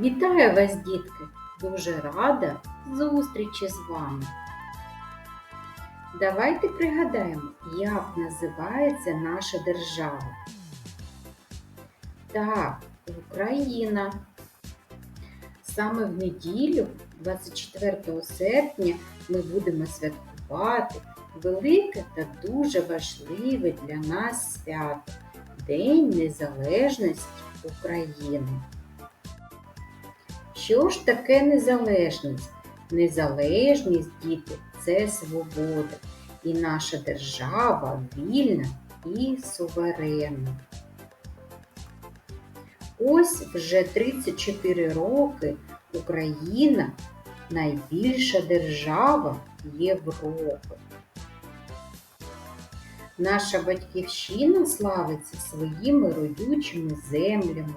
Вітаю вас, дітки! Дуже рада зустрічі з вами. Давайте пригадаємо, як називається наша держава. Так, Україна. Саме в неділю, 24 серпня, ми будемо святкувати велике та дуже важливе для нас свято День Незалежності України. Що ж таке незалежність? Незалежність, діти, це свобода. І наша держава вільна і суверенна. Ось вже 34 роки Україна найбільша держава Європи. Наша батьківщина славиться своїми родючими землями,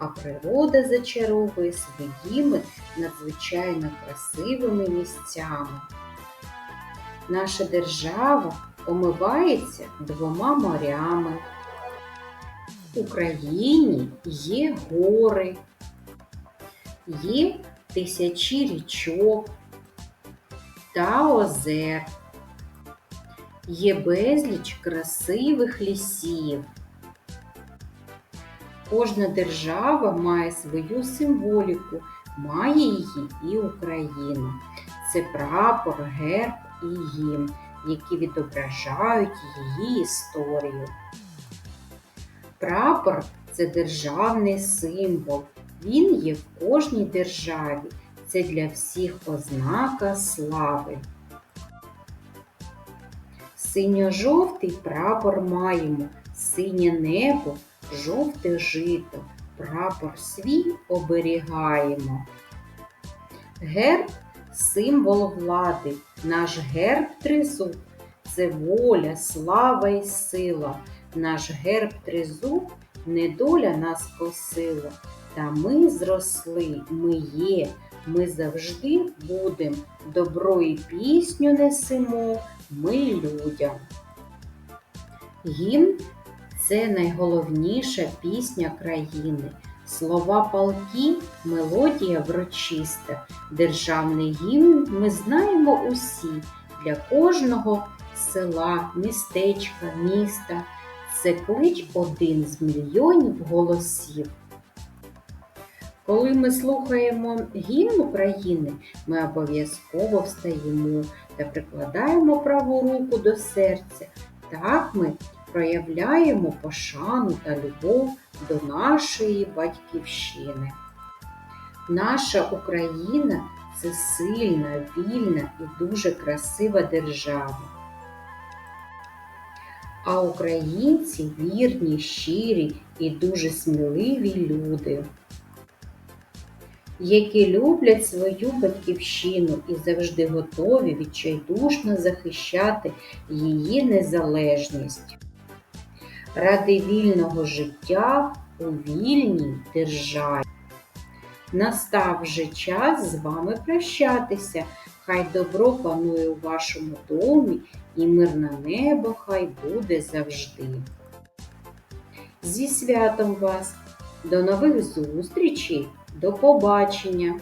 а природа зачаровує своїми надзвичайно красивими місцями. Наша держава омивається двома морями. В Україні є гори, є тисячі річок та озер, є безліч красивих лісів. Кожна держава має свою символіку, має її і Україна. Це прапор, герб і гімн, які відображають її історію. Прапор це державний символ. Він є в кожній державі. Це для всіх ознака слави. Синьо-жовтий прапор маємо, синє небо, жовте жито, прапор свій оберігаємо. Герб символ влади, наш герб тризуб це воля, слава і сила. Наш герб тризуб недоля нас косила. Та ми зросли, ми є, ми завжди будем, добро і пісню несемо ми людям. Гімн це найголовніша пісня країни. Слова палки, мелодія врочиста. Державний гімн ми знаємо усі для кожного села, містечка, міста. Це клич один з мільйонів голосів. Коли ми слухаємо гімн України, ми обов'язково встаємо та прикладаємо праву руку до серця. Так ми проявляємо пошану та любов до нашої батьківщини. Наша Україна це сильна, вільна і дуже красива держава. А українці вірні, щирі і дуже сміливі люди, які люблять свою батьківщину і завжди готові відчайдушно захищати її незалежність. Ради вільного життя у вільній державі. Настав вже час з вами прощатися. Хай добро панує у вашому домі і мирне небо хай буде завжди. Зі святом вас! До нових зустрічей! До побачення!